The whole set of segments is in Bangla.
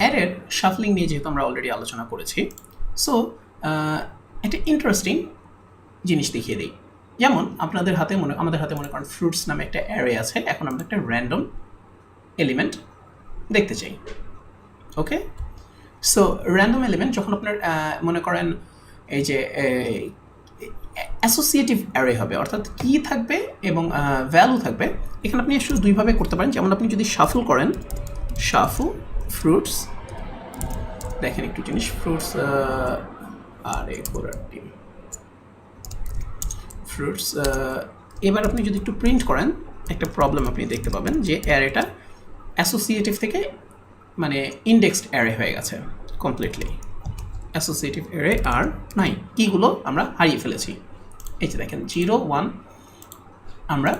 অ্যারের শাফলিং নিয়ে যেহেতু আমরা অলরেডি আলোচনা করেছি সো একটা ইন্টারেস্টিং জিনিস দেখিয়ে দিই। যেমন আপনাদের হাতে মনে, আমাদের হাতে মনে করেন ফ্রুটস নামে একটা অ্যারে আছে, এখন আমরা একটা র্যান্ডম এলিমেন্ট দেখতে চাই। ওকে সো র্যান্ডম এলিমেন্ট যখন আপনার মনে করেন এই যে অ্যাসোসিয়েটিভ অ্যারে হবে, অর্থাৎ কি থাকবে এবং ভ্যালু থাকবে, এখানে আপনি শুধু দুইভাবে করতে পারেন। যেমন আপনি যদি শাফল করেন শাফু ফ্রুটস দেখেন একটু জিনিস ফ্রুটস আর এ করার টিম ফ্রুটস এবার আপনি যদি একটু প্রিন্ট করেন, একটা প্রবলেম আপনি দেখতে পাবেন যে অ্যারেটা অ্যাসোসিয়েটিভ থেকে মানে ইন্ডেক্সড অ্যারে হয়ে গেছে কমপ্লিটলি অ্যাসোসিয়েটিভ অ্যারে আর নাই। কীগুলো আমরা হারিয়ে ফেলেছি? এই যে দেখেন জিরো ওয়ান আমরা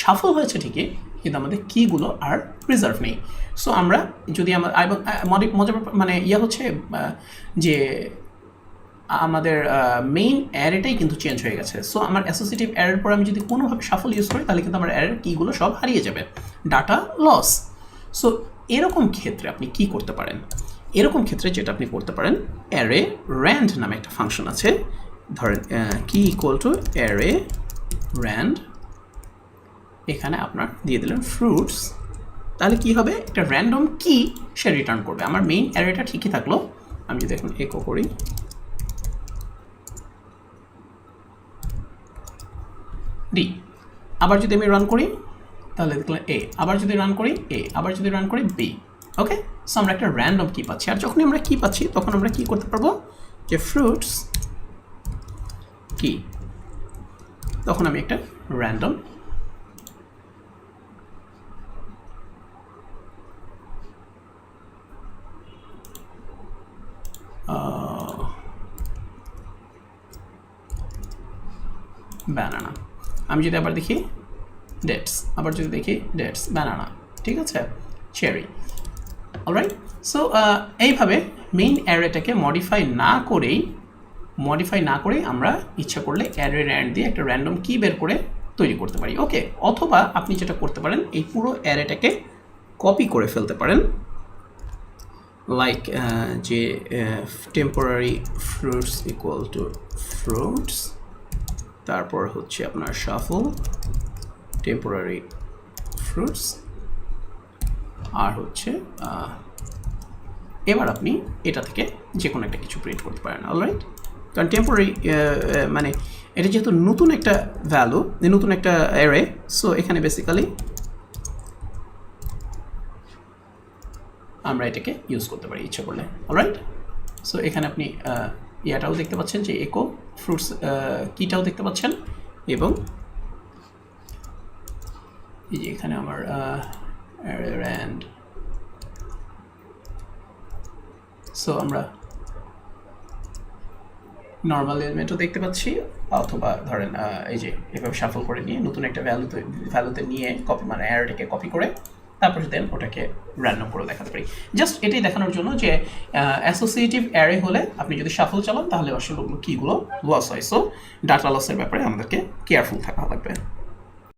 সাফল হয়েছে ঠিকই কিন্তু আমাদের কীগুলো আর প্রিজার্ভ নেই। সো আমরা যদি আমার মজা- মানে ইয়ে হচ্ছে যে আমাদের মেইন অ্যারেটাই কিন্তু চেঞ্জ হয়ে গেছে। সো আমার অ্যাসোসিয়েটিভ অ্যারের পর আমি যদি কোনোভাবে সাফল ইউজ করি, তাহলে কিন্তু আমার অ্যারের কীগুলো সব হারিয়ে যাবে। ডাটা লস সো এরকম ক্ষেত্রে আপনি কি করতে পারেন? এরকম ক্ষেত্রে যেটা আপনি করতে পারেন অ্যারে র্যান্ড নামে একটা ফাংশন আছে। ধরেন কি ইকুয়াল টু অ্যারে র্যান্ড এখানে আপনার দিয়ে দিলেন ফ্রুটস তাহলে কি হবে? একটা র্যান্ডম কি সে রিটার্ন করবে। আমার মেইন অ্যারেটা ঠিকই থাকল। আমি যদি এখন একো করি। ডি আবার যদি আমি রান করি, তাহলে দেখলাম এ আবার যদি রান করি এ আবার যদি রান করি বি ওকে সো আমরা একটা র্যান্ডম কি পাচ্ছি। আর যখনই আমরা কি পাচ্ছি, তখন আমরা কি করতে পারব? যে ফ্রুটস কি তখন আমি একটা র্যান্ডম ব্যানানা আমি যদি আবার দেখি ডেটস আবার যদি দেখি ডেটস ব্যানানা ঠিক আছে? চেরি অলরাইট সো এইভাবে মেইন অ্যারেটাকে মডিফাই না করেই মডিফাই না করেই আমরা ইচ্ছা করলে অ্যারে র্যান্ড দিয়ে একটা র্যান্ডম কি বের করে তৈরি করতে পারি। ওকে অথবা আপনি যেটা করতে পারেন, এই পুরো অ্যারেটাকে কপি করে ফেলতে পারেন। লাইক যে temporary fruits equal to fruits তারপর হচ্ছে আপনার শাফল টেম্পোরারি ফ্রুটস আর হচ্ছে এবার আপনি এটা থেকে যে কোনো একটা কিছু প্রিন্ট করতে পারেন অলরাইট কারণ টেম্পোরারি মানে এটা যেহেতু নতুন একটা ভ্যালু নতুন একটা অ্যারে সো এখানে বেসিক্যালি আমরা এটাকে ইউজ করতে পারি ইচ্ছা করলে। অলরাইট সো এখানে আপনি ইয়াটাও দেখতে পাচ্ছেন যে একো ফ্রুটস কিটাও দেখতে পাচ্ছেন এবং এই যে এখানে আমার র্যান্ড সো আমরা নর্মাল এলিমেন্টও দেখতে পাচ্ছি, অথবা ধরেন এই যে এভাবে সাফল করে নিয়ে নতুন একটা ভ্যালুতে ভ্যালুতে নিয়ে কপি মানে অ্যারোটাকে কপি করে তারপরে দেন ওটাকে র্যান্ডম করে দেখাতে পারি। জাস্ট এটাই দেখানোর জন্য যে অ্যাসোসিয়েটিভ অ্যারে হলে আপনি যদি সাফল চালান তাহলে আসলে কীগুলো লস হয়। সো ডাটা লসের ব্যাপারে আমাদেরকে কেয়ারফুল থাকা লাগবে।